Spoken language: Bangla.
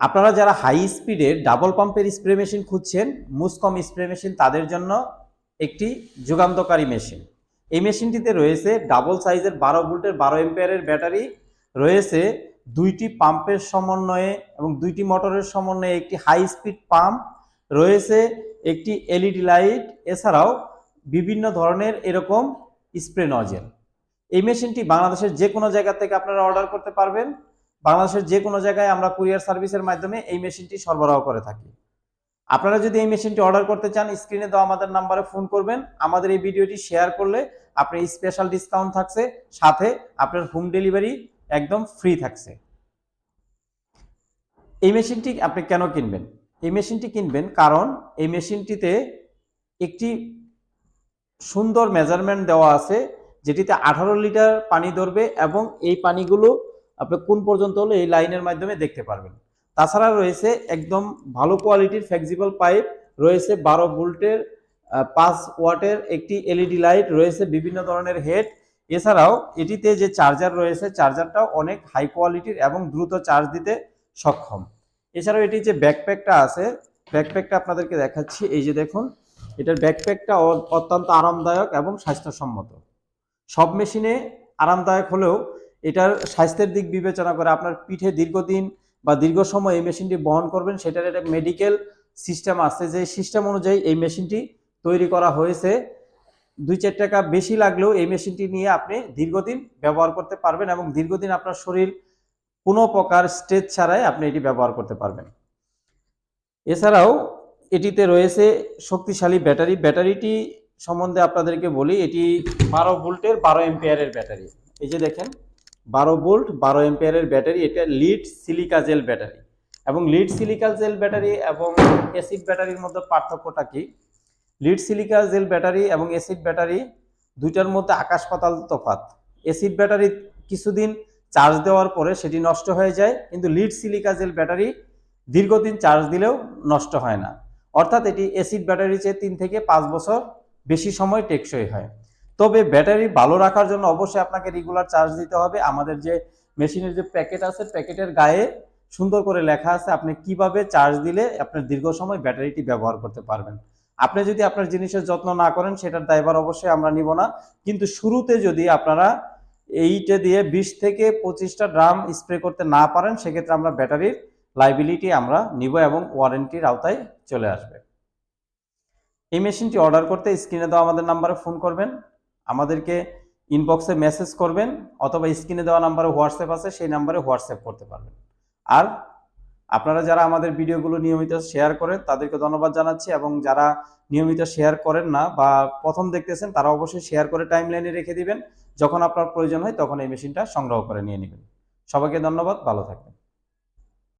আপনারা যারা হাই স্পিডের ডাবল পাম্পের স্প্রে মেশিন খুঁজছেন মুসকম স্প্রে মেশিন তাদের জন্য একটি যুগান্তকারী মেশিন এই মেশিনটিতে রয়েছে ডাবল সাইজের বারো ভোল্টের বারো এম্পিয়ারের ব্যাটারি রয়েছে দুইটি পাম্পের সমন্বয়ে এবং দুইটি মোটরের সমন্বয়ে একটি হাই স্পিড পাম্প রয়েছে একটি এলইডি লাইট এছাড়াও বিভিন্ন ধরনের এরকম স্প্রে নজেল এই মেশিনটি বাংলাদেশের যে কোনো জায়গা থেকে আপনারা অর্ডার করতে পারবেন। বাংলাদেশের যে কোনো জায়গায় আমরা কুরিয়ার সার্ভিসের মাধ্যমে এই মেশিনটি সরবরাহ করে থাকি। আপনারা যদি এই মেশিনটি অর্ডার করতে চান, স্ক্রিনে দেওয়া আমাদের নাম্বারে ফোন করবেন। আমাদের এই ভিডিওটি শেয়ার করলে আপনি স্পেশাল ডিসকাউন্ট থাকছে। সাথে আপনার হোম ডেলিভারি একদম ফ্রি থাকছে। এই মেশিনটি আপনি কেন কিনবেন? এই মেশিনটি কিনবেন কারণ এই মেশিনটিতে একটি সুন্দর মেজারমেন্ট দেওয়া আছে, যেটিতে আঠারো লিটার পানি ধরবে এবং এই পানিগুলো আপনি কোন পর্যন্ত হলো এই লাইনের মাধ্যমে দেখতে পারবেন। তাছাড়া রয়েছে একদম ভালো কোয়ালিটির ফ্লেক্সিবল পাইপ রয়েছে বারো ভোল্টের পাঁচ ওয়াটের একটি এলইডি লাইট রয়েছে বিভিন্ন ধরনের হেড এছাড়াও এটিতে যে চার্জার রয়েছে চার্জারটাও অনেক হাই কোয়ালিটির এবং দ্রুত চার্জ দিতে সক্ষম। এছাড়াও এটি যে ব্যাকপ্যাকটা আছে ব্যাকপ্যাকটা আপনাদেরকে দেখাচ্ছি। এই যে দেখুন, এটার ব্যাকপ্যাকটা অত্যন্ত আরামদায়ক এবং স্বাস্থ্যসম্মত। সব মেশিনে আরামদায়ক হলেও এটার স্বাস্থ্যের দিক বিবেচনা করে আপনার পিঠে দীর্ঘদিন বা দীর্ঘ সময় এই মেশিনটি বহন করবেন, সেটার একটা মেডিকেল সিস্টেম আছে। যে সিস্টেম অনুযায়ী এই মেশিনটি তৈরি করা হয়েছে। দুই চার টাকা বেশি লাগলেও এই মেশিনটি নিয়ে আপনি দীর্ঘদিন ব্যবহার করতে পারবেন এবং দীর্ঘদিন আপনার শরীর কোনো প্রকার স্ট্রেচ ছাড়াই আপনি এটি ব্যবহার করতে পারবেন। এছাড়াও এটিতে রয়েছে শক্তিশালী ব্যাটারি। ব্যাটারিটি সম্বন্ধে আপনাদেরকে বলি, এটি বারো ভোল্টের বারো এম্পিয়ারের ব্যাটারি। এই যে দেখেন বারো ভোল্ট, বারো এম্পিয়ারের ব্যাটারি, এটা লিড সিলিকা জেল ব্যাটারি। এবং লিড সিলিকা জেল ব্যাটারি এবং অ্যাসিড ব্যাটারির মধ্যে পার্থক্যটা কি? লিড সিলিকা জেল ব্যাটারি এবং অ্যাসিড ব্যাটারি দুইটার মধ্যে আকাশ পাতাল তফাত অ্যাসিড ব্যাটারি কিছুদিন চার্জ দেওয়ার পরে সেটি নষ্ট হয়ে যায়, কিন্তু লিড সিলিকা জেল ব্যাটারি দীর্ঘদিন চার্জ দিলেও নষ্ট হয় না। অর্থাৎ এটি অ্যাসিড ব্যাটারি চেয়ে তিন থেকে পাঁচ বছর বেশি সময় টেকসই হয়। তবে ব্যাটারি ভালো রাখার জন্য অবশ্যই আপনাকে রেগুলার চার্জ দিতে হবে। আমাদের যে মেশিনের যে প্যাকেট আছে প্যাকেটের গায়ে সুন্দর করে লেখা আছে, আপনি কীভাবে চার্জ দিলে আপনার দীর্ঘ সময় ব্যাটারিটি ব্যবহার করতে পারবেন। আপনি যদি আপনার জিনিসের যত্ন না করেন, সেটার দায়ভার অবশ্যই আমরা নিব না। কিন্তু শুরুতে যদি আপনারা এইটা দিয়ে বিশ থেকে পঁচিশটা ড্রাম স্প্রে করতে না পারেন, সেক্ষেত্রে আমরা ব্যাটারির লাইবিলিটি আমরা নিব এবং ওয়ারেন্টির আওতায় চলে আসবে। এই মেশিনটি অর্ডার করতে স্ক্রিনে দেওয়া আমাদের নাম্বারে ফোন করবেন। আমাদেরকে ইনবক্সে মেসেজ করবেন অথবা স্ক্রিনে দেওয়া নাম্বারে হোয়াটসঅ্যাপ আছে, সেই নাম্বারে হোয়াটসঅ্যাপ করতে পারবেন। আর আপনারা যারা আমাদের ভিডিওগুলো নিয়মিত শেয়ার করেন তাদেরকে ধন্যবাদ জানাচ্ছি এবং যারা নিয়মিত শেয়ার করেন না বা প্রথম দেখতেছেন, তারা অবশ্যই শেয়ার করে টাইম লাইনে রেখে দিবেন। যখন আপনার প্রয়োজন হয়, তখন এই মেশিনটা সংগ্রহ করে নিয়ে নেবেন। সবাইকে ধন্যবাদ, ভালো থাকবেন।